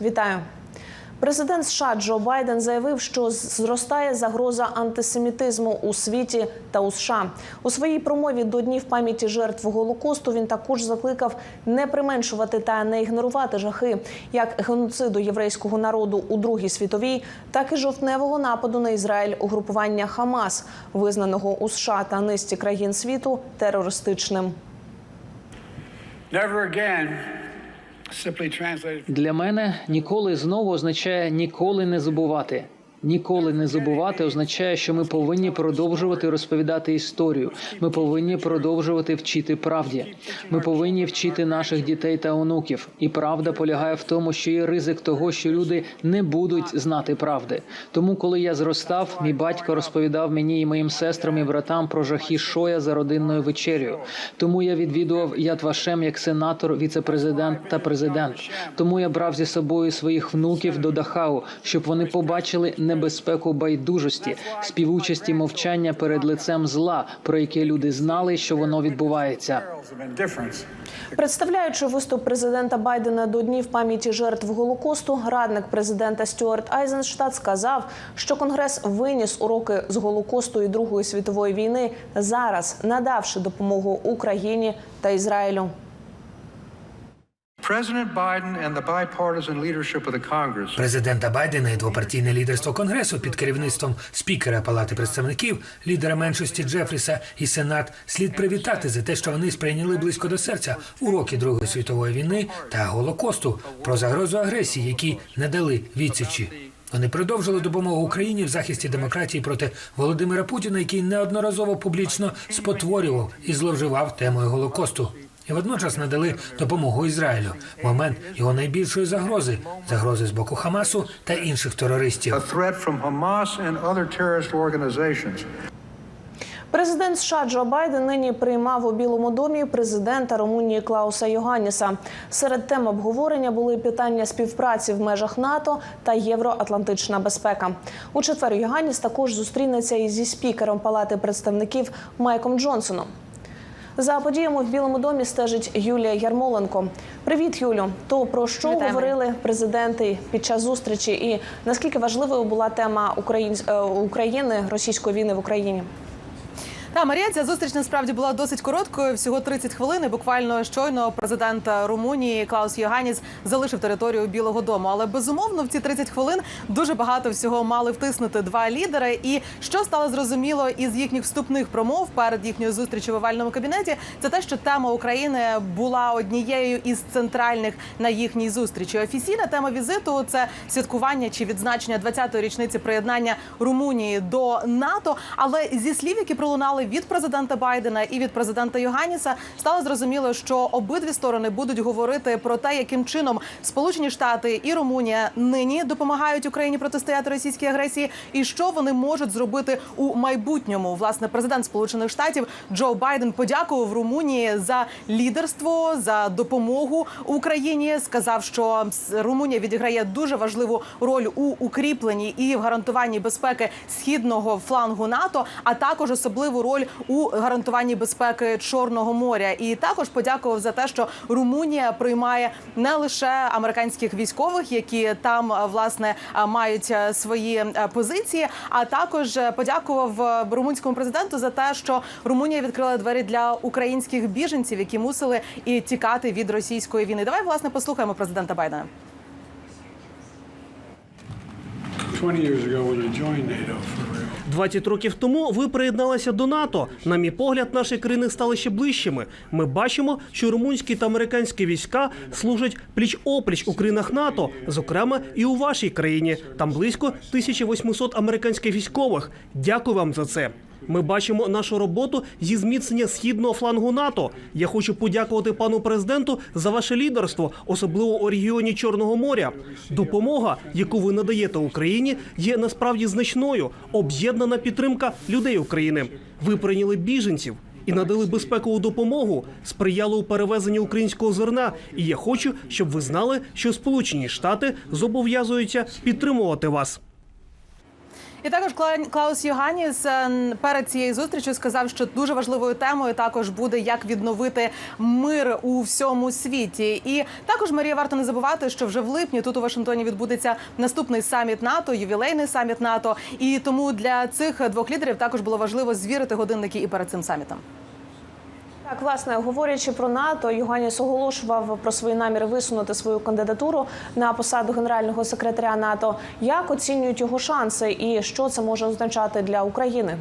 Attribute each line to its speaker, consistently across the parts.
Speaker 1: Вітаю. Президент США Джо Байден заявив, що зростає загроза антисемітизму у світі та у США. У своїй промові до днів пам'яті жертв голокосту він також закликав не применшувати та не ігнорувати жахи як геноциду єврейського народу у Другій світовій, так і жовтневого нападу на Ізраїль угрупування Хамас, визнаного у США та низці країн світу терористичним.
Speaker 2: Never again,
Speaker 3: Для мене ніколи знову означає ніколи не забувати. Ніколи не забувати означає, що ми повинні продовжувати розповідати історію. Ми повинні продовжувати вчити правді. Ми повинні вчити наших дітей та онуків. І правда полягає в тому, що є ризик того, що люди не будуть знати правди. Тому, коли я зростав, мій батько розповідав мені і моїм сестрам і братам про жахи Шоя за родинною вечерею. Тому я відвідував Яд Вашем як сенатор, віцепрезидент та президент. Тому я брав зі собою своїх внуків до Дахау, щоб вони побачили небезпеку байдужості, співучасті мовчання перед лицем зла, про яке люди знали, що воно відбувається.
Speaker 1: Представляючи виступ президента Байдена до днів пам'яті жертв голокосту, радник президента Стюарт Айзенштадт сказав, що конгрес виніс уроки з голокосту і Другої світової війни зараз, надавши допомогу Україні та Ізраїлю.
Speaker 4: Президента Байдена і двопартійне лідерство Конгресу під керівництвом спікера Палати представників, лідера меншості Джефріса і Сенат слід привітати за те, що вони сприйняли близько до серця уроки Другої світової війни та Голокосту про загрозу агресії, які не дали відсічі. Вони продовжили допомогу Україні в захисті демократії проти Володимира Путіна, який неодноразово публічно спотворював і зловживав темою Голокосту. І водночас надали допомогу Ізраїлю в момент його найбільшої загрози загрози з боку Хамасу та інших терористів.
Speaker 1: Президент США Джо Байден нині приймав у Білому домі президента Румунії Клауса Йоганніса. Серед тем обговорення були питання співпраці в межах НАТО та євроатлантична безпека. У четвер Йоганніс також зустрінеться із зі спікером Палати представників Майком Джонсоном. За подіями в Білому домі стежить Юлія Ярмоленко. Привіт, Юлю. То про що
Speaker 5: Вітаємо.
Speaker 1: говорили президенти під час зустрічі, і наскільки важливою була тема е, України російської війни в Україні?
Speaker 5: Та Марія, ця зустріч насправді була досить короткою, всього 30 хвилин. І буквально щойно президент Румунії Клаус Йоганіс залишив територію Білого Дому. Але безумовно в ці 30 хвилин дуже багато всього мали втиснути два лідери. І що стало зрозуміло із їхніх вступних промов перед їхньою зустрічю в овальному кабінеті, це те, що тема України була однією із центральних на їхній зустрічі. Офіційна тема візиту це святкування чи відзначення 20-ї річниці приєднання Румунії до НАТО. Але зі слів, які пролунали від президента Байдена і від президента Йоганіса, стало зрозуміло, що обидві сторони будуть говорити про те, яким чином Сполучені Штати і Румунія нині допомагають Україні протистояти російській агресії, і що вони можуть зробити у майбутньому. Власне, президент Сполучених Штатів Джо Байден подякував Румунії за лідерство за допомогу Україні. Сказав, що Румунія відіграє дуже важливу роль у укріпленні і в гарантуванні безпеки східного флангу НАТО, а також особливу роль у гарантуванні безпеки Чорного моря. І також подякував за те, що Румунія приймає не лише американських військових, які там е, власне е, мають е, свої позиції, а також подякував румунському президенту за те, що Румунія відкрила двері для українських біженців, які мусили і тікати від російської війни. Давай власне послухаємо президента Байдена.
Speaker 2: 20 years ago when I joined NATO for.
Speaker 6: 20 років тому ви приєдналися до НАТО. На мій погляд, наші країни стали ще ближчими. Ми бачимо, що румунські та американські війська служать пліч опліч у країнах НАТО, зокрема і у вашій країні. Там близько 1800 американських військових. Дякую вам за це. Ми бачимо нашу роботу зі зміцнення східного флангу НАТО. Я хочу подякувати пану президенту за ваше лідерство, особливо у регіоні Чорного моря. Допомога, яку ви надаєте Україні, є насправді значною. Об'єднана підтримка людей України. Ви прийняли біженців. І надали безпекову допомогу, сприяли у перевезенні українського зерна. І я хочу, щоб ви знали, що Сполучені Штати зобов'язуються підтримувати вас.
Speaker 5: І також Кла- Клаус Йоганіс е, перед цією зустрічю сказав, що дуже важливою темою також буде як відновити мир у всьому світі. І також Марія варто не забувати, що вже в липні тут у Вашингтоні відбудеться наступний саміт НАТО, ювілейний саміт НАТО. І тому для цих двох лідерів також було важливо звірити годинники і перед цим самітом.
Speaker 1: Так, власне, говорячи про НАТО, Юганіс оголошував про свої наміри висунути свою кандидатуру на посаду генерального секретаря НАТО. Як оцінюють його шанси, і що це може означати для України?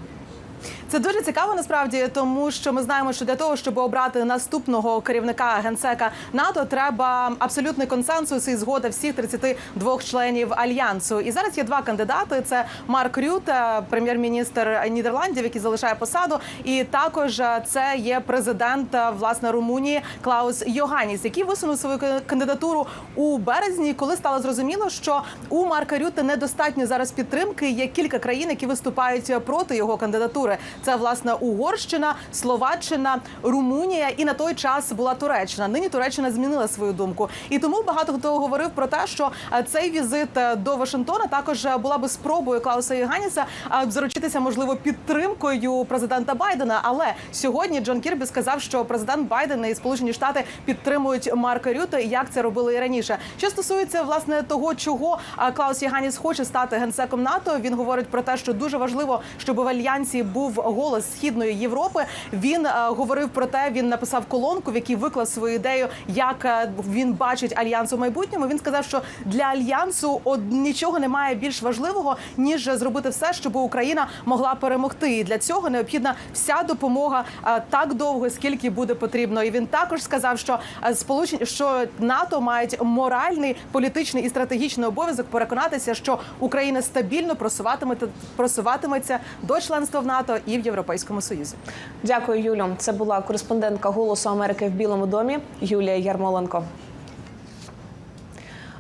Speaker 5: Це дуже цікаво насправді, тому що ми знаємо, що для того, щоб обрати наступного керівника генсека НАТО, треба абсолютний консенсус і згода всіх 32 членів альянсу. І зараз є два кандидати: це Марк Рюте, прем'єр-міністр Нідерландів, який залишає посаду, і також це є президент власне Румунії Клаус Йоганіс, який висунув свою кандидатуру у березні, коли стало зрозуміло, що у Марка Рюте недостатньо зараз підтримки. Є кілька країн, які виступають проти його кандидатури. Це власне Угорщина, Словаччина, Румунія і на той час була Туреччина. Нині Туреччина змінила свою думку. І тому багато хто говорив про те, що е, цей візит е, до Вашингтона також е, була би спробою Клауса Єганіса заручитися можливо підтримкою президента Байдена. Але сьогодні Джон Кірбі сказав, що президент Байден і Сполучені Штати підтримують Марка Рюте, як це робили і раніше. Що стосується власне того, чого Клаус Єганіс хоче стати генсеком НАТО, він говорить про те, що дуже важливо, щоб в альянсі був голос східної Європи. Він е, говорив про те, він написав колонку, в якій виклав свою ідею, як е, він бачить альянс у майбутньому. Він сказав, що для альянсу од нічого немає більш важливого ніж зробити все, щоб Україна могла перемогти. І для цього необхідна вся допомога е, так довго, скільки буде потрібно. І він також сказав, що сполучені що НАТО мають моральний, політичний і стратегічний обов'язок переконатися, що Україна стабільно просуватиметься просуватиметься до членства в НАТО і в Європейському Союзі.
Speaker 1: Дякую, Юлю. Це була кореспондентка Голосу Америки в Білому домі Юлія Ярмоленко.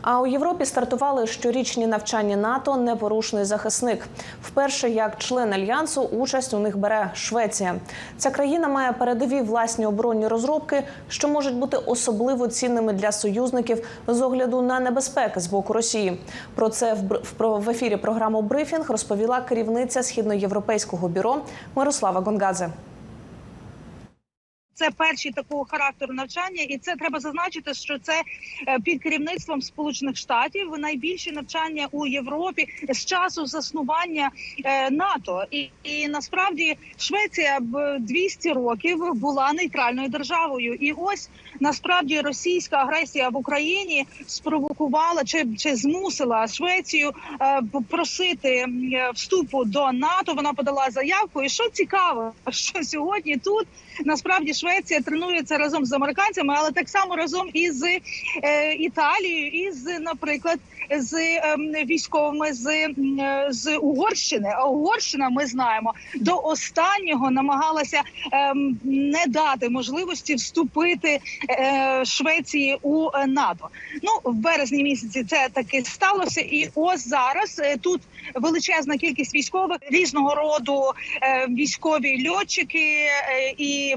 Speaker 1: А у Європі стартували щорічні навчання НАТО Непорушний захисник. Вперше як член альянсу участь у них бере Швеція. Ця країна має передові власні оборонні розробки, що можуть бути особливо цінними для союзників з огляду на небезпеки з боку Росії. Про це в ефірі програми Брифінг розповіла керівниця східноєвропейського бюро Мирослава Гонгадзе.
Speaker 7: Це перші такого характеру навчання, і це треба зазначити, що це е, під керівництвом Сполучених Штатів найбільші навчання у Європі з часу заснування е, НАТО. І, і насправді Швеція б 200 років була нейтральною державою. І ось насправді російська агресія в Україні спровокувала чи, чи змусила Швецію е, просити вступу до НАТО. Вона подала заявку. І що цікаво, що сьогодні тут насправді Швеція тренується разом з американцями, але так само разом із е, Італією, і з, наприклад, з ем, військовими з, з Угорщини. А Угорщина, ми знаємо, до останнього намагалася ем, не дати можливості вступити е, Швеції у НАТО. Ну в березні місяці це таки сталося, і ось зараз е, тут величезна кількість військових різного роду військові льотчики і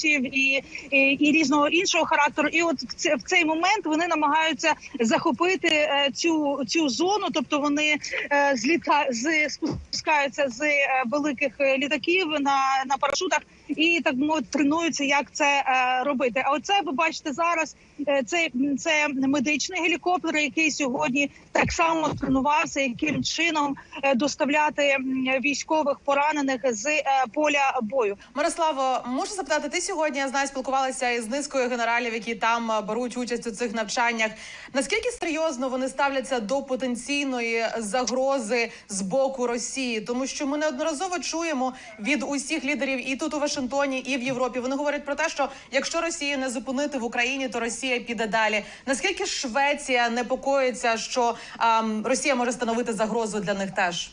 Speaker 7: вертольотів, і, і, і різного іншого характеру. І от в, це, в цей момент вони намагаються захопити е, цю цю зону, тобто вони е, зліта з спускаються з е, великих літаків на, на парашутах. І так мовити, тренуються, як це е, робити. А оце ви бачите зараз. е, Це це медичний гелікоптер, який сьогодні так само тренувався, яким чином е, доставляти військових поранених з е, поля бою.
Speaker 5: Мирославо, можу запитати, ти сьогодні я знаю, спілкувалася із низкою генералів, які там е, беруть участь у цих навчаннях. Наскільки серйозно вони ставляться до потенційної загрози з боку Росії? Тому що ми неодноразово чуємо від усіх лідерів і тут у Вашингтоні, і в Європі. Вони говорять про те, що якщо Росію не зупинити в Україні, то Росія піде далі. Наскільки Швеція непокоїться, що ем, Росія може становити загрозу для них теж?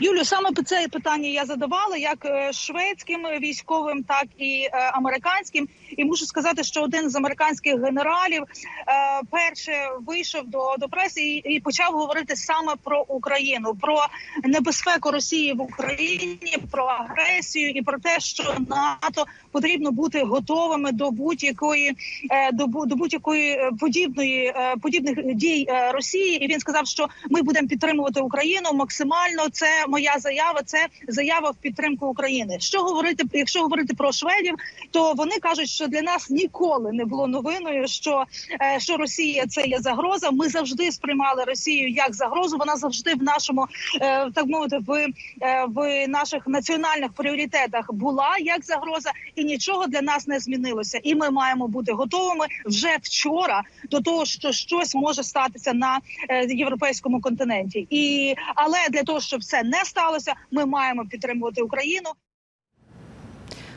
Speaker 7: Юлю, саме це питання я задавала як е, шведським військовим, так і е, американським. І мушу сказати, що один з американських генералів е, перше вийшов до, до преси і, і почав говорити саме про Україну, про небезпеку Росії в Україні, про агресію і про те, що НАТО потрібно бути готовими до будь-якої е, до, до будь-якої е, подібної е, подібних дій Росії. І він сказав, що ми будемо підтримувати Україну максимально. Це моя заява. Це заява в підтримку України. Що говорити, якщо говорити про шведів, то вони кажуть, що для нас ніколи не було новиною, що, що Росія це є загроза. Ми завжди сприймали Росію як загрозу. Вона завжди в нашому так мовити в, в наших національних пріоритетах була як загроза, і нічого для нас не змінилося. І ми маємо бути готовими вже вчора до того, що щось може статися на е, європейському континенті. І але для того, щоб це не сталося, ми маємо підтримувати Україну.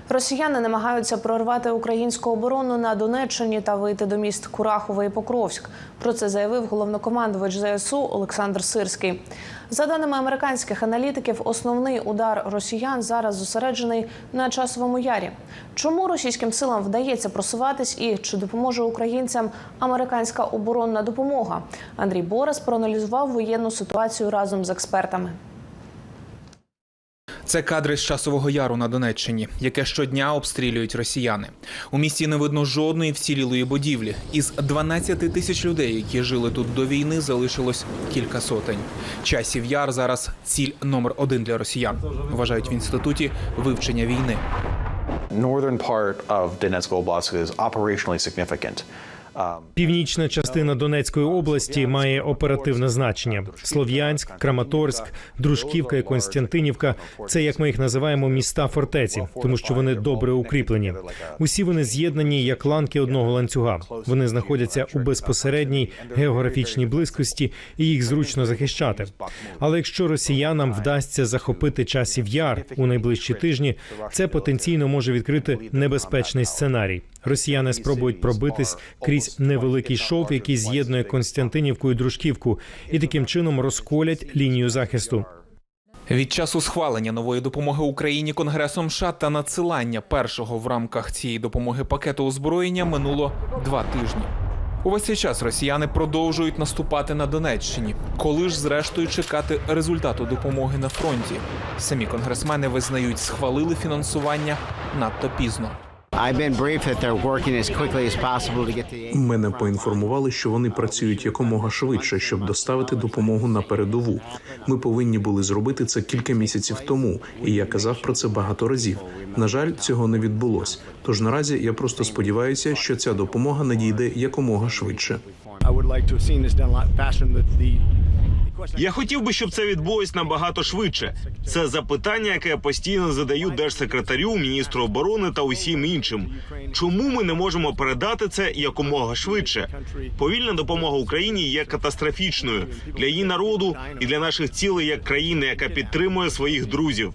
Speaker 1: Росіяни намагаються прорвати українську оборону на Донеччині та вийти до міст Курахове і Покровськ. Про це заявив головнокомандувач ЗСУ Олександр Сирський. За даними американських аналітиків, основний удар росіян зараз зосереджений на часовому ярі. Чому російським силам вдається просуватись і чи допоможе українцям американська оборонна допомога? Андрій Борис проаналізував воєнну ситуацію разом з експертами.
Speaker 8: Це кадри з часового яру на Донеччині, яке щодня обстрілюють росіяни. У місті не видно жодної вцілілої будівлі. Із 12 тисяч людей, які жили тут до війни, залишилось кілька сотень. Часів яр зараз ціль номер один для росіян. Вважають в інституті вивчення війни.
Speaker 9: northern part of Donetsk Oblast is operationally significant.
Speaker 10: Північна частина Донецької області має оперативне значення. Слов'янськ, Краматорськ, Дружківка і Константинівка це як ми їх називаємо міста фортеці, тому що вони добре укріплені. Усі вони з'єднані як ланки одного ланцюга. Вони знаходяться у безпосередній географічній близькості і їх зручно захищати. Але якщо росіянам вдасться захопити часів яр у найближчі тижні, це потенційно може відкрити небезпечний сценарій. Росіяни спробують пробитись крізь невеликий шов, який з'єднує Константинівку і Дружківку, і таким чином розколять лінію захисту.
Speaker 8: Від часу схвалення нової допомоги Україні Конгресом США та надсилання першого в рамках цієї допомоги пакету озброєння минуло два тижні. Увесь цей час росіяни продовжують наступати на Донеччині. Коли ж зрештою чекати результату допомоги на фронті? Самі конгресмени визнають, схвалили фінансування надто пізно.
Speaker 11: Мене поінформували, що вони працюють якомога швидше, щоб доставити допомогу на передову. Ми повинні були зробити це кілька місяців тому, і я казав про це багато разів. На жаль, цього не відбулось. Тож наразі я просто сподіваюся, що ця допомога надійде якомога швидше.
Speaker 12: Я хотів би, щоб це відбулось набагато швидше. Це запитання, яке я постійно задаю держсекретарю, міністру оборони та усім іншим. Чому ми не можемо передати це якомога швидше? Повільна допомога Україні є катастрофічною для її народу і для наших цілей як країни, яка підтримує своїх друзів.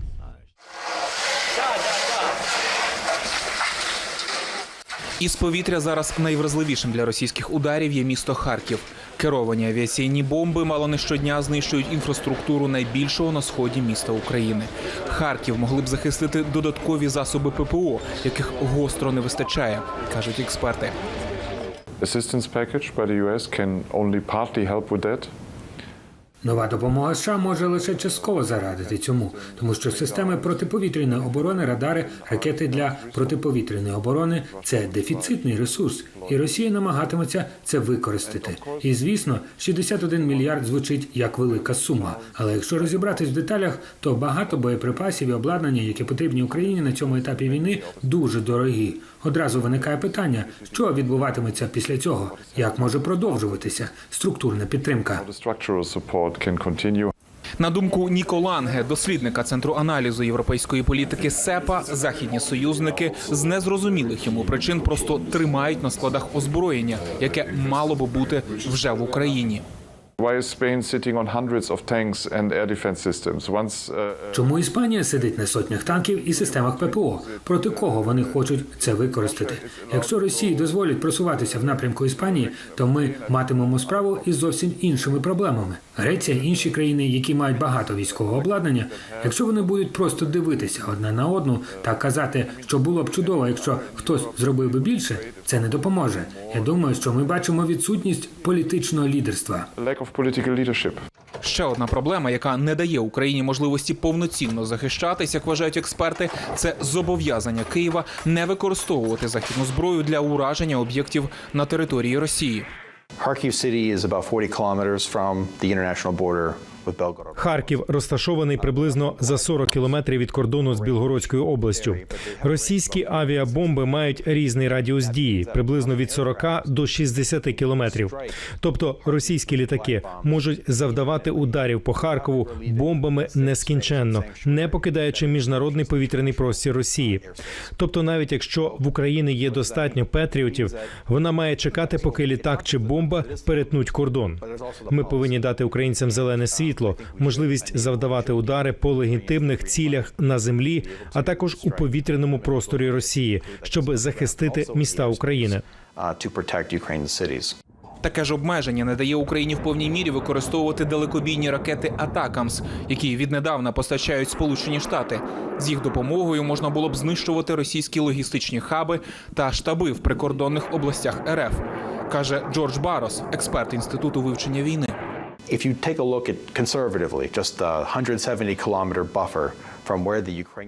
Speaker 8: Із повітря зараз найвразливішим для російських ударів є місто Харків. Керовані авіаційні бомби мало не щодня знищують інфраструктуру найбільшого на сході міста України. Харків могли б захистити додаткові засоби ППО, яких гостро не вистачає, кажуть експерти.
Speaker 13: Assistance package by the US can only partly help with that.
Speaker 4: Нова допомога США може лише частково зарадити цьому, тому що системи протиповітряної оборони, радари, ракети для протиповітряної оборони це дефіцитний ресурс, і Росія намагатиметься це використати. І звісно, 61 мільярд звучить як велика сума. Але якщо розібратись в деталях, то багато боєприпасів і обладнання, які потрібні Україні на цьому етапі війни, дуже дорогі. Одразу виникає питання, що відбуватиметься після цього, як може продовжуватися структурна підтримка.
Speaker 8: На думку Ніко Ланге, дослідника центру аналізу європейської політики СЕПА, західні союзники з незрозумілих йому причин просто тримають на складах озброєння, яке мало би бути вже в Україні.
Speaker 13: Once uh,
Speaker 4: Чому Іспанія сидить на сотнях танків і системах ППО? Проти кого вони хочуть це використати? Якщо Росії дозволять просуватися в напрямку Іспанії, то ми матимемо справу із зовсім іншими проблемами. Греція, інші країни, які мають багато військового обладнання, якщо вони будуть просто дивитися одна на одну та казати, що було б чудово, якщо хтось зробив би більше, це не допоможе. Я думаю, що ми бачимо відсутність політичного лідерства.
Speaker 8: Ще одна проблема, яка не дає Україні можливості повноцінно захищатись, як вважають експерти, це зобов'язання Києва не використовувати західну зброю для ураження об'єктів на території Росії.
Speaker 9: Kharkiv City is about 40 kilometers from the international border.
Speaker 10: Харків розташований приблизно за 40 кілометрів від кордону з Білгородською областю. Російські авіабомби мають різний радіус дії приблизно від 40 до 60 кілометрів. Тобто російські літаки можуть завдавати ударів по Харкову бомбами нескінченно, не покидаючи міжнародний повітряний простір Росії. Тобто, навіть якщо в Україні є достатньо петріотів, вона має чекати, поки літак чи бомба перетнуть кордон. Ми повинні дати українцям зелене світло, можливість завдавати удари по легітимних цілях на землі, а також у повітряному просторі Росії, щоб захистити міста України.
Speaker 9: uh.
Speaker 8: Таке ж обмеження не дає Україні в повній мірі використовувати далекобійні ракети Атакамс, які віднедавна постачають Сполучені Штати. З їх допомогою можна було б знищувати російські логістичні хаби та штаби в прикордонних областях РФ, каже Джордж Барос, експерт інституту вивчення війни.
Speaker 9: If you take a look at conservatively, just a 170 kilometer buffer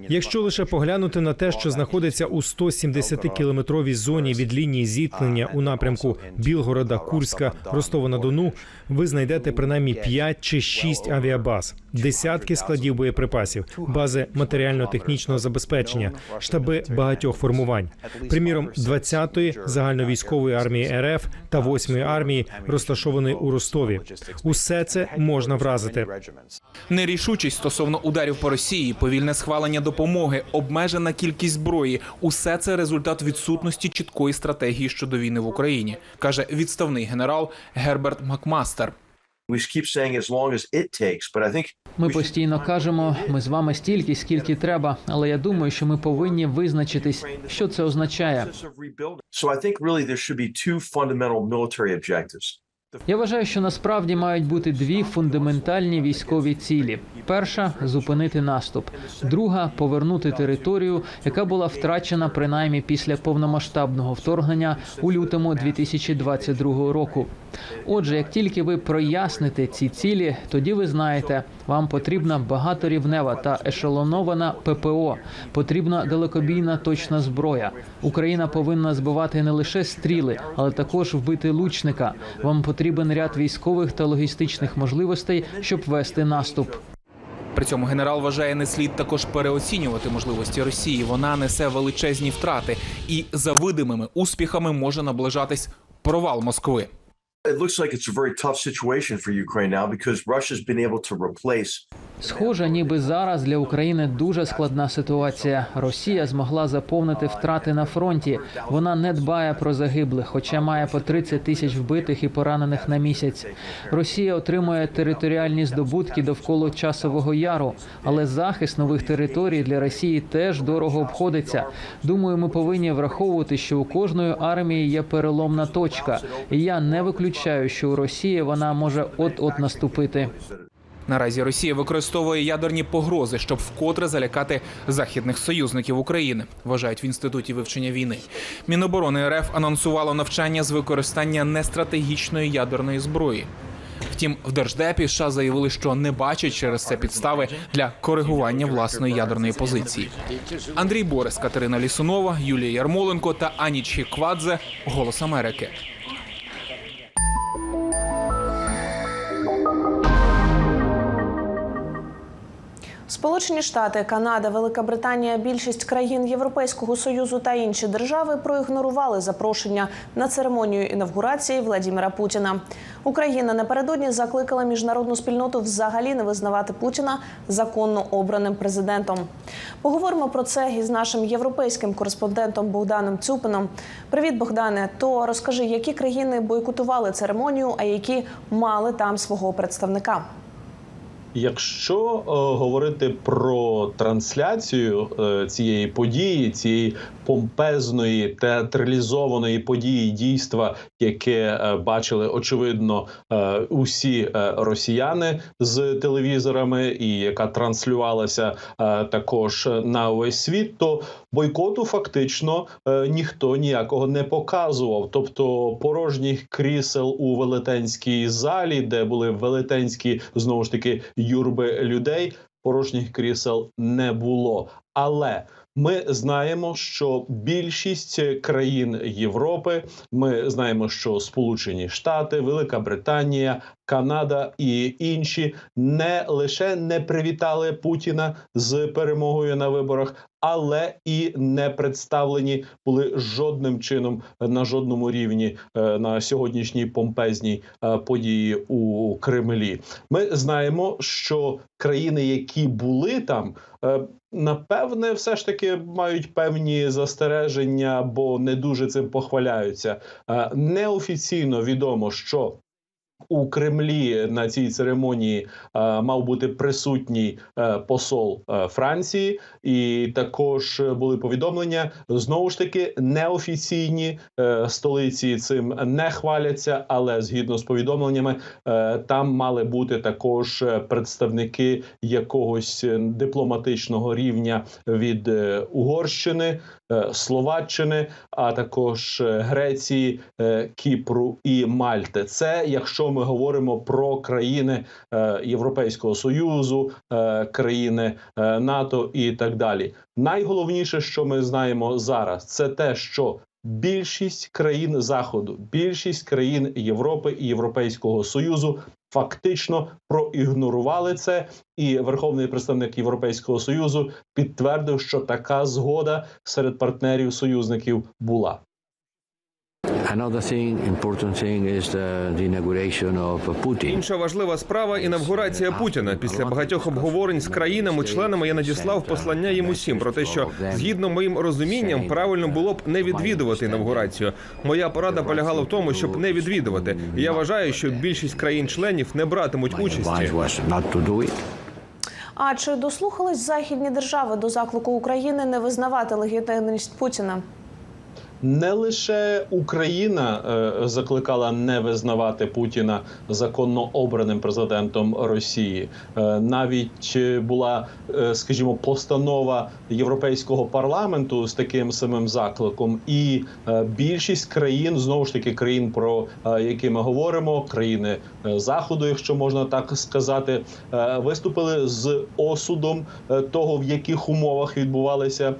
Speaker 10: Якщо лише поглянути на те, що знаходиться у 170-кілометровій зоні від лінії зіткнення у напрямку Білгорода, Курська, Ростова-на-Дону, ви знайдете принаймні 5 чи 6 авіабаз, десятки складів боєприпасів, бази матеріально-технічного забезпечення, штаби багатьох формувань. Приміром, 20-ї загальновійськової армії РФ та 8-ї армії, розташованої у Ростові. Усе це можна вразити.
Speaker 8: Нерішучість стосовно ударів по Росії, повільне схвалення допомоги, обмежена кількість зброї усе це результат відсутності чіткої стратегії щодо війни в Україні, каже відставний генерал Герберт Макмастер.
Speaker 3: Ми постійно кажемо, ми з вами стільки, скільки треба, але я думаю, що ми повинні визначитись, що це означає. Я вважаю, що насправді мають бути дві фундаментальні військові цілі: перша зупинити наступ, друга повернути територію, яка була втрачена принаймні після повномасштабного вторгнення у лютому 2022 року. Отже, як тільки ви проясните ці цілі, тоді ви знаєте, вам потрібна багаторівнева та ешелонована ППО, потрібна далекобійна точна зброя. Україна повинна збивати не лише стріли, але також вбити лучника. Вам потрібен ряд військових та логістичних можливостей, щоб вести наступ.
Speaker 8: При цьому генерал вважає, не слід також переоцінювати можливості Росії. Вона несе величезні втрати, і за видимими успіхами може наближатись провал Москви.
Speaker 14: It looks like it's a very tough situation for Ukraine now because Russia's been able to replace
Speaker 3: Схоже, ніби зараз для України дуже складна ситуація. Росія змогла заповнити втрати на фронті. Вона не дбає про загиблих, хоча має по 30 тисяч вбитих і поранених на місяць. Росія отримує територіальні здобутки довкола часового яру, але захист нових територій для Росії теж дорого обходиться. Думаю, ми повинні враховувати, що у кожної армії є переломна точка, і я не виключаю, що у Росії вона може от-от наступити.
Speaker 8: Наразі Росія використовує ядерні погрози, щоб вкотре залякати західних союзників України, вважають в інституті вивчення війни. Міноборони РФ анонсувало навчання з використання нестратегічної ядерної зброї. Втім, в держдепі США заявили, що не бачать через це підстави для коригування власної ядерної позиції. Андрій Борис, Катерина Лісунова, Юлія Ярмоленко та Аніч Хіквадзе – Голос Америки.
Speaker 1: Сполучені Штати, Канада, Велика Британія, більшість країн Європейського союзу та інші держави проігнорували запрошення на церемонію інавгурації Владіміра Путіна. Україна напередодні закликала міжнародну спільноту взагалі не визнавати Путіна законно обраним президентом. Поговоримо про це із нашим європейським кореспондентом Богданом Цюпином. Привіт, Богдане. То розкажи, які країни бойкотували церемонію, а які мали там свого представника.
Speaker 15: Якщо е, говорити про трансляцію е, цієї події, цієї помпезної театралізованої події дійства, яке е, бачили очевидно е, усі е, росіяни з телевізорами, і яка транслювалася е, також на увесь світ, то бойкоту фактично е, ніхто ніякого не показував. Тобто порожніх крісел у велетенській залі, де були велетенські знову ж таки юрби людей, порожніх крісел не було. Але ми знаємо, що більшість країн Європи, ми знаємо, що Сполучені Штати, Велика Британія, Канада і інші не лише не привітали Путіна з перемогою на виборах, але і не представлені були жодним чином на жодному рівні е, на сьогоднішній помпезній е, події у Кремлі. Ми знаємо, що країни, які були там, е, напевне, все ж таки мають певні застереження, бо не дуже цим похваляються. Неофіційно відомо, що у Кремлі на цій церемонії е, мав бути присутній е, посол е, Франції, і також були повідомлення знову ж таки неофіційні столиці цим не хваляться, але згідно з повідомленнями, там мали бути також представники якогось дипломатичного рівня від Угорщини, Словаччини, а також Греції, Кіпру і Мальти. Це якщо ми говоримо про країни е, Європейського союзу, е, країни е, НАТО і так далі. Найголовніше, що ми знаємо зараз, це те, що більшість країн Заходу, більшість країн Європи і Європейського союзу. Фактично проігнорували це, і верховний представник Європейського союзу підтвердив, що така згода серед партнерів союзників була.
Speaker 16: Інша важлива справа інавгурація Путіна. Після багатьох обговорень з країнами-членами я надіслав послання їм усім про те, що згідно моїм розумінням правильно було б не відвідувати інавгурацію. Моя порада полягала в тому, щоб не відвідувати. І я вважаю, що більшість країн-членів не братимуть участі.
Speaker 17: Advice was not to do it.
Speaker 1: А чи дослухались західні держави до заклику України не визнавати легітимність Путіна?
Speaker 15: Не лише Україна е, закликала не визнавати Путіна законно обраним президентом Росії. Е, навіть е, була, скажімо, постанова Європейського парламенту з таким самим закликом, і більшість країн знову ж таки країн, про які ми говоримо, країни заходу, якщо можна так сказати, виступили з осудом того, в яких умовах відбувалися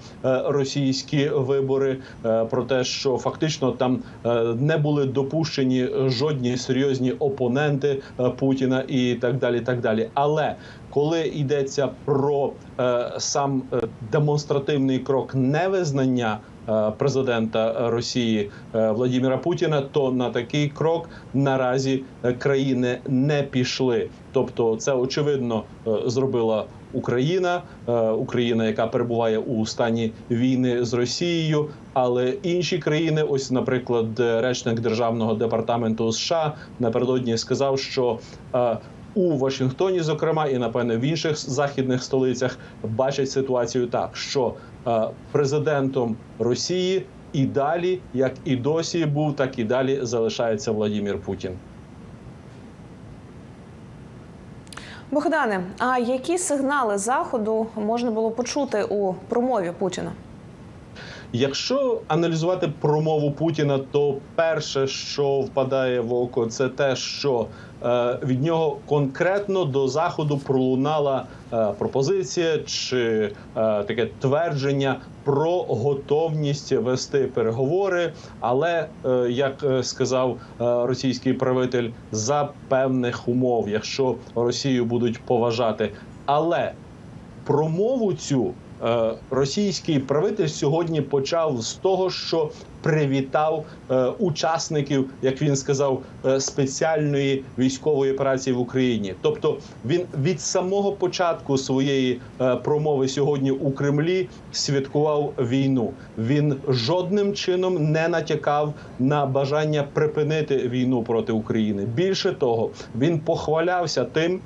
Speaker 15: російські вибори. е, Про те, що фактично там е, не були допущені жодні серйозні опоненти е, Путіна і так далі. так далі. Але коли йдеться про е, сам е, демонстративний крок невизнання президента Росії е, Владимира Путіна, то на такий крок наразі е, країни не пішли. Тобто, це очевидно е, зробила Україна, е, Україна, яка перебуває у стані війни з Росією, але інші країни, ось, наприклад, е, речник державного департаменту США напередодні сказав, що е, у Вашингтоні, зокрема, і напевне в інших західних столицях бачать ситуацію так, що е, президентом Росії і далі, як і досі був, так і далі залишається Владимир Путін.
Speaker 1: Богдане, а які сигнали заходу можна було почути у промові Путіна?
Speaker 15: Якщо аналізувати промову Путіна, то перше, що впадає в око, це те, що е, від нього конкретно до заходу пролунала е, пропозиція чи е, таке твердження про готовність вести переговори, але як сказав російський правитель, за певних умов, якщо Росію будуть поважати, але промову цю російський правитель сьогодні почав з того, що привітав е, учасників, як він сказав, е, спеціальної військової операції в Україні. Тобто він від самого початку своєї е, промови сьогодні у Кремлі святкував війну. Він жодним чином не натякав на бажання припинити війну проти України. Більше того, він похвалявся тим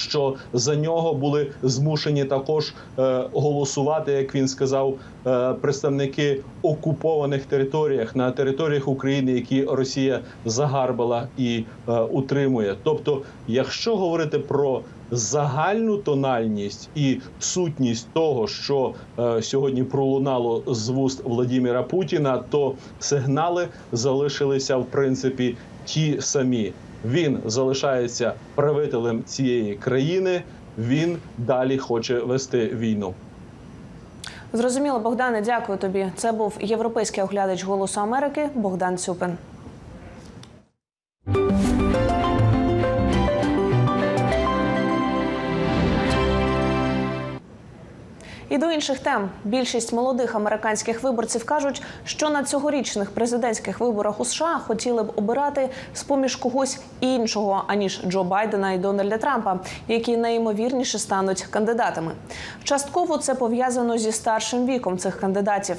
Speaker 15: що за нього були змушені також е, голосувати, як він сказав, е, представники окупованих територіях на територіях України, які Росія загарбала і е, утримує. Тобто, якщо говорити про загальну тональність і сутність того, що сьогодні пролунало з вуст Владіміра Путіна, то сигнали залишилися в принципі ті самі. Він залишається правителем цієї країни. Він далі хоче вести війну.
Speaker 1: Зрозуміло, Богдане, дякую тобі. Це був європейський оглядач Голосу Америки Богдан Цюпин. І до інших тем більшість молодих американських виборців кажуть, що на цьогорічних президентських виборах у США хотіли б обирати з поміж когось іншого аніж Джо Байдена і Дональда Трампа, які найімовірніше стануть кандидатами. Частково це пов'язано зі старшим віком цих кандидатів.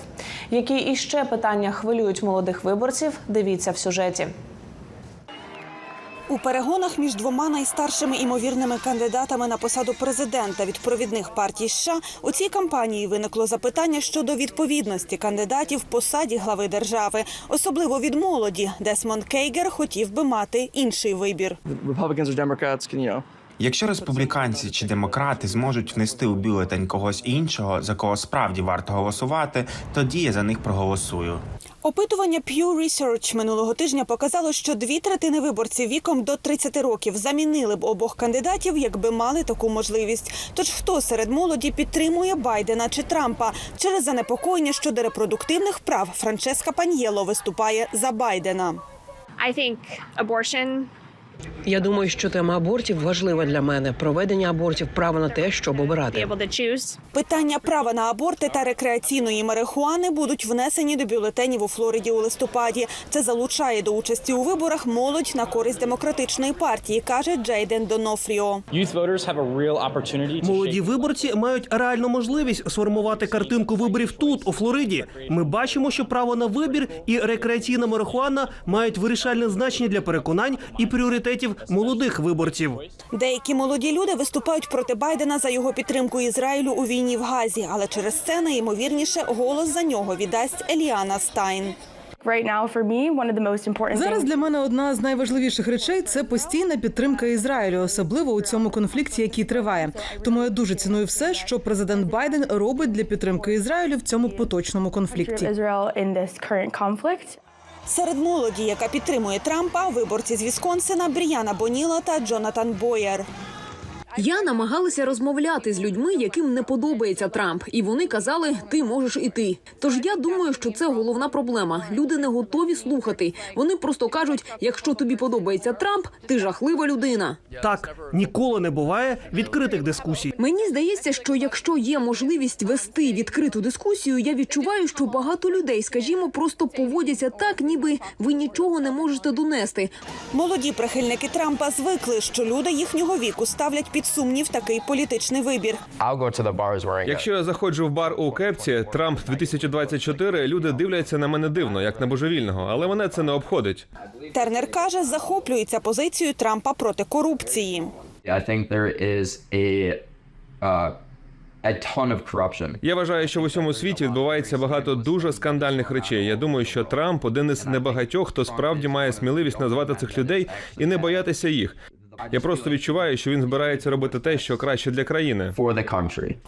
Speaker 1: Які іще питання хвилюють молодих виборців? Дивіться в сюжеті.
Speaker 18: У перегонах між двома найстаршими імовірними кандидатами на посаду президента від провідних партій США у цій кампанії виникло запитання щодо відповідності кандидатів посаді глави держави, особливо від молоді. Десмонд Кейгер хотів би мати інший вибір.
Speaker 19: Якщо республіканці чи демократи зможуть внести у бюлетень когось іншого, за кого справді варто голосувати, тоді я за них проголосую.
Speaker 18: Опитування Pew Research минулого тижня показало, що дві третини виборців віком до 30 років замінили б обох кандидатів, якби мали таку можливість. Тож хто серед молоді підтримує Байдена чи Трампа через занепокоєння щодо репродуктивних прав Франческа Паньєло виступає за Байдена.
Speaker 20: I think abortion
Speaker 21: Я думаю, що тема абортів важлива для мене. Проведення абортів право на те, щоб обирати.
Speaker 18: Питання права на аборти та рекреаційної марихуани будуть внесені до бюлетенів у Флориді у листопаді. Це залучає до участі у виборах молодь на користь демократичної партії, каже Джейден Донофріо.
Speaker 6: Молоді виборці мають реальну можливість сформувати картинку виборів тут, у Флориді. Ми бачимо, що право на вибір і рекреаційна марихуана мають вирішальне значення для переконань і пріоритетів молодих виборців.
Speaker 18: Деякі молоді люди виступають проти Байдена за його підтримку Ізраїлю у війні в Газі, але через це найімовірніше голос за нього віддасть Еліана Стайн.
Speaker 5: Зараз для мене одна з найважливіших речей це постійна підтримка Ізраїлю, особливо у цьому конфлікті, який триває. Тому я дуже ціную все, що президент Байден робить для підтримки Ізраїлю в цьому поточному конфлікті.
Speaker 18: Серед молоді, яка підтримує Трампа, виборці з Вісконсина Бріяна Боніла та Джонатан Боєр.
Speaker 22: Я намагалася розмовляти з людьми, яким не подобається Трамп, і вони казали, ти можеш іти. Тож я думаю, що це головна проблема. Люди не готові слухати. Вони просто кажуть: якщо тобі подобається Трамп, ти жахлива людина.
Speaker 6: Так ніколи не буває відкритих дискусій.
Speaker 22: Мені здається, що якщо є можливість вести відкриту дискусію, я відчуваю, що багато людей, скажімо, просто поводяться так, ніби ви нічого не можете донести.
Speaker 18: Молоді прихильники Трампа звикли, що люди їхнього віку ставлять під сумнів такий політичний вибір.
Speaker 16: Якщо я заходжу в бар у кепці Трамп 2024, люди дивляться на мене дивно, як на божевільного, але мене це не обходить.
Speaker 18: Тернер каже, захоплюється позицією Трампа проти корупції.
Speaker 23: Uh.
Speaker 16: Я вважаю, що в усьому світі відбувається багато дуже скандальних речей. Я думаю, що Трамп один із небагатьох, хто справді має сміливість назвати цих людей і не боятися їх. Я просто відчуваю, що він збирається робити те, що краще для країни.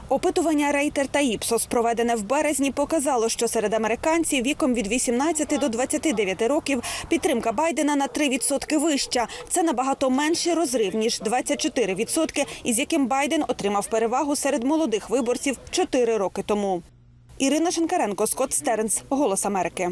Speaker 18: Опитування Рейтер та Іпсос, проведене в березні, показало, що серед американців віком від 18 до 29 років підтримка Байдена на 3% вища. Це набагато менший розрив ніж 24%, із яким Байден отримав перевагу серед молодих виборців 4 роки тому. Ірина Шинкаренко, Скотт Стернс, Голос Америки.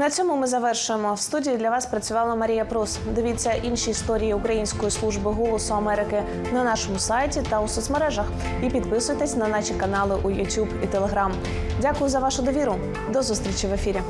Speaker 1: На цьому ми завершуємо. В студії для вас працювала Марія Прус. Дивіться інші історії Української служби голосу Америки на нашому сайті та у соцмережах. І підписуйтесь на наші канали у YouTube і Telegram. Дякую за вашу довіру. До зустрічі в ефірі.